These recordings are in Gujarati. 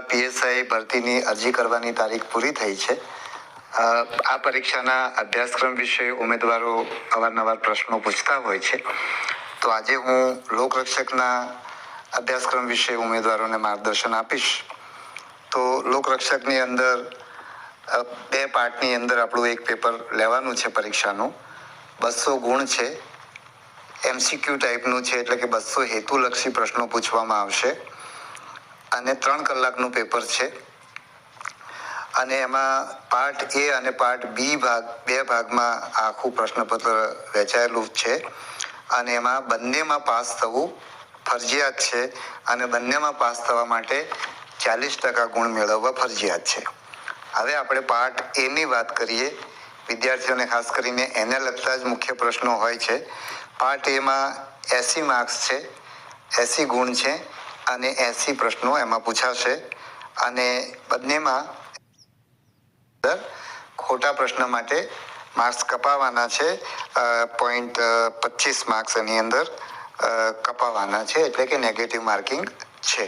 પીએસઆઈ ભરતીની અરજી કરવાની તારીખ પૂરી થઈ છે. આ પરીક્ષાના અભ્યાસક્રમ વિશે ઉમેદવારો અવારનવાર પ્રશ્નો પૂછતા હોય છે. તો આજે હું લોકરક્ષકના અભ્યાસક્રમ વિશે ઉમેદવારોને માર્ગદર્શન આપીશ. તો લોકરક્ષકની અંદર બે પાર્ટની અંદર આપણું એક પેપર લેવાનું છે પરીક્ષાનું. બસો ગુણ છે. એમસીક્યુ ટાઈપનું છે એટલે કે બસો હેતુલક્ષી પ્રશ્નો પૂછવામાં આવશે. અને ત્રણ કલાકનું પેપર છે. અને એમાં પાર્ટ એ અને પાર્ટ બી ભાગ, બે ભાગમાં આખું પ્રશ્નપત્ર વહેંચાયેલું છે. અને એમાં બંનેમાં પાસ થવું ફરજિયાત છે અને બંનેમાં પાસ થવા માટે ચાલીસ ટકા ગુણ મેળવવા ફરજિયાત છે. હવે આપણે પાર્ટ એની વાત કરીએ. વિદ્યાર્થીઓને ખાસ કરીને એને લગતા જ મુખ્ય પ્રશ્નો હોય છે. પાર્ટ એમાં એસી માર્ક્સ છે. એસી ગુણ છે. અને એસી પ્રશ્નો એમાં પૂછાશે. અને બંનેમાં ખોટા પ્રશ્ન માટે માર્ક્સ કપાવવાના છે પોઈન્ટ પચીસ માર્ક્સ એની અંદર કપાવાના છે, એટલે કે નેગેટિવ માર્કિંગ છે.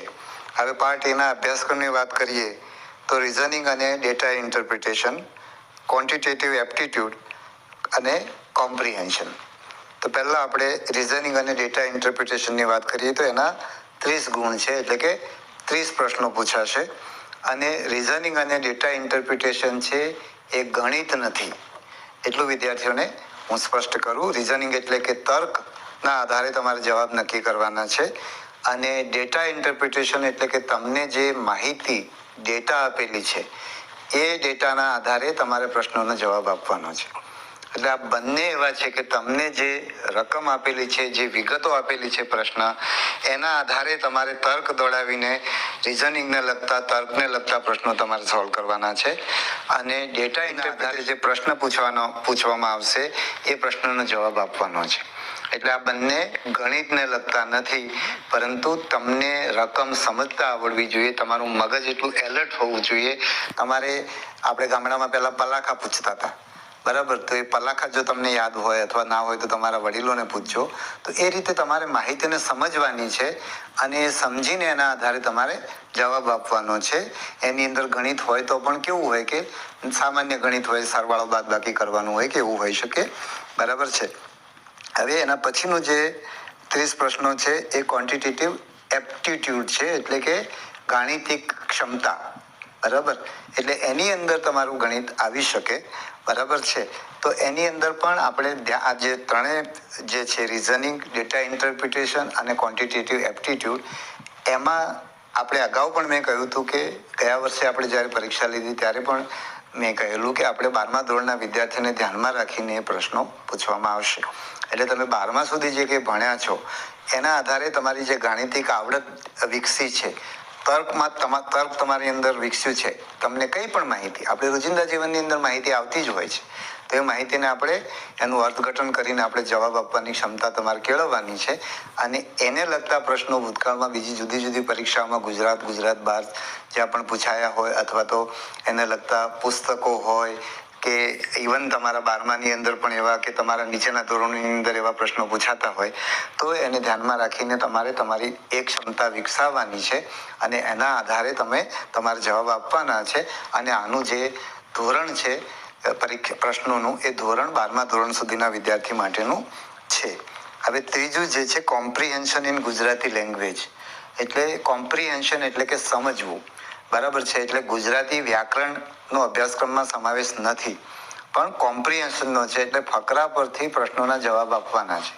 હવે પાર્ટ એના અભ્યાસક્રમની વાત કરીએ, તો રિઝનિંગ અને ડેટા ઇન્ટરપ્રિટેશન ક્વોન્ટિટેટિવ એપ્ટિટ્યૂડ અને કોમ્પ્રિહેન્શન તો પહેલાં આપણે રિઝનિંગ અને ડેટા ઇન્ટરપ્રિટેશનની વાત કરીએ, તો એના ત્રીસ ગુણ છે, એટલે કે ત્રીસ પ્રશ્નો પૂછાશે. અને રિઝનિંગ અને ડેટા ઇન્ટરપ્રિટેશન છે એ ગણિત નથી. એટલું વિદ્યાર્થીઓને હું સ્પષ્ટ કરું. રિઝનિંગ એટલે કે તર્કના આધારે તમારે જવાબ નક્કી કરવાના છે. અને ડેટા ઇન્ટરપ્રિટેશન એટલે કે તમને જે માહિતી ડેટા આપેલી છે, એ ડેટાના આધારે તમારે પ્રશ્નોનો જવાબ આપવાનો છે. એટલે આ બંને એવા છે કે તમને જે રકમ આપેલી છે જે વિગતો આપેલી છે પ્રશ્ન એના આધારે તમારે તર્ક દોડાવીને રિઝનિંગને લગતા તર્કને લગતા પ્રશ્નો તમારે સોલ્વ કરવાના છે. અને ડેટા આધારે જે પ્રશ્ન પૂછવાનો પૂછવામાં આવશે એ પ્રશ્નનો જવાબ આપવાનો છે. એટલે આ બંને ગણિતને લગતા નથી પરંતુ તમને રકમ સમજતા આવડવી જોઈએ તમારું મગજ એટલું એલર્ટ હોવું જોઈએ. તમારે આપણે ગામડામાં પહેલાં પલાખા પૂછતા હતા. બરાબર? તો એ પલાખા જો તમને યાદ હોય અથવા ના હોય તો તમારા વડીલોને પૂછજો. તો એ રીતે તમારે માહિતીને સમજવાની છે અને એ સમજીને એના આધારે તમારે જવાબ આપવાનો છે. એની અંદર ગણિત હોય તો પણ કેવું હોય કે સામાન્ય ગણિત હોય, સરવાળો બાદબાકી કરવાનું હોય કે એવું હોઈ શકે. બરાબર છે? હવે એના પછીનું જે ત્રીસ પ્રશ્નો છે એ ક્વોન્ટિટેટિવ એપ્ટિટ્યૂડ છે, એટલે કે ગાણિતિક ક્ષમતા. બરાબર? એટલે એની અંદર તમારું ગણિત આવી શકે. બરાબર છે? તો એની અંદર પણ આપણે આ જે ત્રણેય જે છે રિઝનિંગ ડેટા ઇન્ટરપ્રિટેશન અને ક્વોન્ટિટેટિવ એપ્ટિટ્યૂડ એમાં આપણે અગાઉ પણ મેં કહ્યું હતું કે ગયા વર્ષે આપણે જ્યારે પરીક્ષા લીધી ત્યારે પણ મેં કહેલું કે આપણે બારમા ધોરણના વિદ્યાર્થીને ધ્યાનમાં રાખીને એ પ્રશ્નો પૂછવામાં આવશે. એટલે તમે બારમા સુધી જે કંઈ ભણ્યા છો, એના આધારે તમારી જે ગાણિતિક આવડત વિકસી છે તર્કમાં તમા, તર્ક તમારી અંદર વિકસ્યું છે. તમને કંઈ પણ માહિતી, આપણે રોજિંદા જીવનની અંદર માહિતી આવતી જ હોય છે. તો એ માહિતીને આપણે એનું અર્થઘટન કરીને આપણે જવાબ આપવાની ક્ષમતા તમારે કેળવવાની છે. અને એને લગતા પ્રશ્નો ભૂતકાળમાં બીજી જુદી જુદી પરીક્ષાઓમાં ગુજરાત ગુજરાત બહાર જ્યાં પણ પૂછાયા હોય અથવા તો એને લગતા પુસ્તકો હોય કે ઇવન તમારા બારમાની અંદર પણ એવા કે તમારા નીચેના ધોરણની અંદર એવા પ્રશ્નો પૂછાતા હોય, તો એને ધ્યાનમાં રાખીને તમારે તમારી એક ક્ષમતા વિકસાવવાની છે અને એના આધારે તમે તમારા જવાબ આપવાના છે અને આનું જે ધોરણ છે પરીક્ષા પ્રશ્નોનું એ ધોરણ બારમા ધોરણ સુધીના વિદ્યાર્થી માટેનું છે. હવે ત્રીજું જે છે કોમ્પ્રિહેન્શન ઇન ગુજરાતી લેંગ્વેજ એટલે કોમ્પ્રિહેન્શન એટલે કે સમજવું. બરાબર છે, એટલે ગુજરાતી વ્યાકરણનો અભ્યાસક્રમમાં સમાવેશ નથી. પણ કોમ્પ્રિહેન્શનનો છે, એટલે ફકરા પરથી પ્રશ્નોના જવાબ આપવાના છે.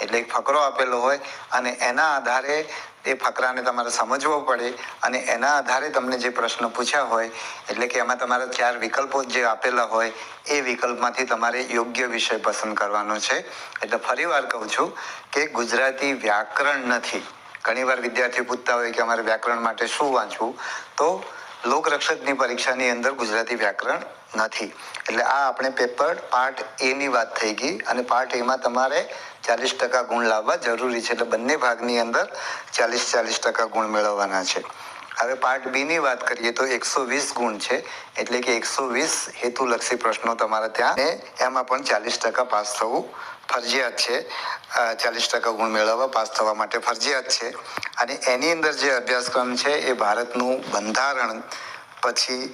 એટલે ફકરો આપેલો હોય અને એના આધારે એ ફકરાને તમારે સમજવો પડે અને એના આધારે તમને જે પ્રશ્ન પૂછ્યા હોય, એટલે કે એમાં તમારા ચાર વિકલ્પો જે આપેલા હોય, એ વિકલ્પમાંથી તમારે યોગ્ય વિષય પસંદ કરવાનો છે. એટલે ફરીવાર કહું છું કે ગુજરાતી વ્યાકરણ નથી. ઘણીવાર વિદ્યાર્થીઓ પૂછતા હોય કે અમારે વ્યાકરણ માટે શું વાંચવું, તો લોકરક્ષકની પરીક્ષાની અંદર ગુજરાતી વ્યાકરણ નથી. એટલે આ આપણે પેપર પાર્ટ એની વાત થઈ ગઈ અને પાર્ટ એમાં તમારે ચાલીસ ટકા ગુણ લાવવા જરૂરી છે. એટલે બંને ભાગની અંદર ચાલીસ ચાલીસ ટકા ગુણ મેળવવાના છે. હવે પાર્ટ બી ની વાત કરીએ તો એકસો વીસ ગુણ છે, એટલે કે એકસો વીસ હેતુલક્ષી પ્રશ્નો તમારે ત્યાં ને એમાં પણ ચાલીસ ટકા પાસ થવું ફરજિયાત છે. ચાલીસ ટકા ગુણ મેળવવા, પાસ થવા માટે ફરજિયાત છે. અને એની અંદર જે અભ્યાસક્રમ છે એ ભારતનું બંધારણ પછી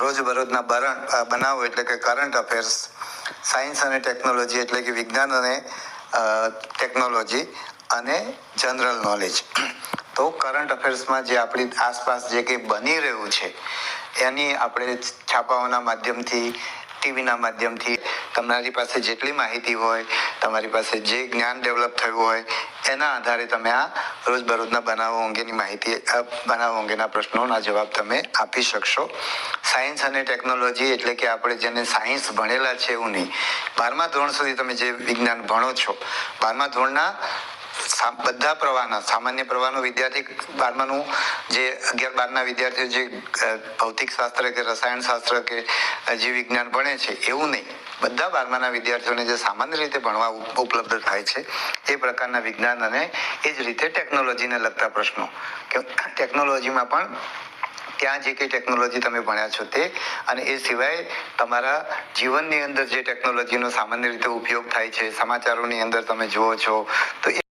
રોજબરોજના બરણ બનાવો એટલે કે કરંટ અફેર્સ સાયન્સ અને ટેકનોલોજી એટલે કે વિજ્ઞાન અને ટેકનોલોજી અને જનરલ નોલેજ તો કરંટ અફેર્સમાં જે આપણી આસપાસ જે કંઈ બની રહ્યું છે, એની આપણે છાપાઓના માધ્યમથી, ટીવીના માધ્યમથી, તમારી પાસે જેટલી માહિતી હોય, તમારી પાસે જે જ્ઞાન ડેવલપ થયું હોય, એના આધારે તમે આ રોજબરોજના બનાવો અંગેની માહિતી બનાવો અંગેના પ્રશ્નોના જવાબ તમે આપી શકશો. સાયન્સ અને ટેકનોલોજી એટલે કે આપણે જેને સાયન્સ ભણેલા છે એવું નહીં. બારમા ધોરણ સુધી તમે જે વિજ્ઞાન ભણો છો, બારમા ધોરણના બધા પ્રવાહના, સામાન્ય પ્રવાહનો વિદ્યાર્થી બારમાનું જે અગિયાર બારના વિદ્યાર્થીઓ જે ભૌતિક શાસ્ત્ર કે રસાયણ શાસ્ત્ર કે જીવ વિજ્ઞાન ભણે છે, એવું નહીં. બધા બારમાના વિદ્યાર્થીઓને જે સામાન્ય રીતે ભણવા ઉપલબ્ધ થાય છે, એ પ્રકારના વિજ્ઞાન અને એ જ રીતે ટેકનોલોજીને લગતા પ્રશ્નો. કે ટેકનોલોજીમાં પણ ત્યાં જે કંઈ ટેકનોલોજી તમે ભણ્યા છો તે, અને એ સિવાય તમારા જીવનની અંદર જે ટેકનોલોજીનો સામાન્ય રીતે ઉપયોગ થાય છે, સમાચારોની અંદર તમે જુઓ છો, તો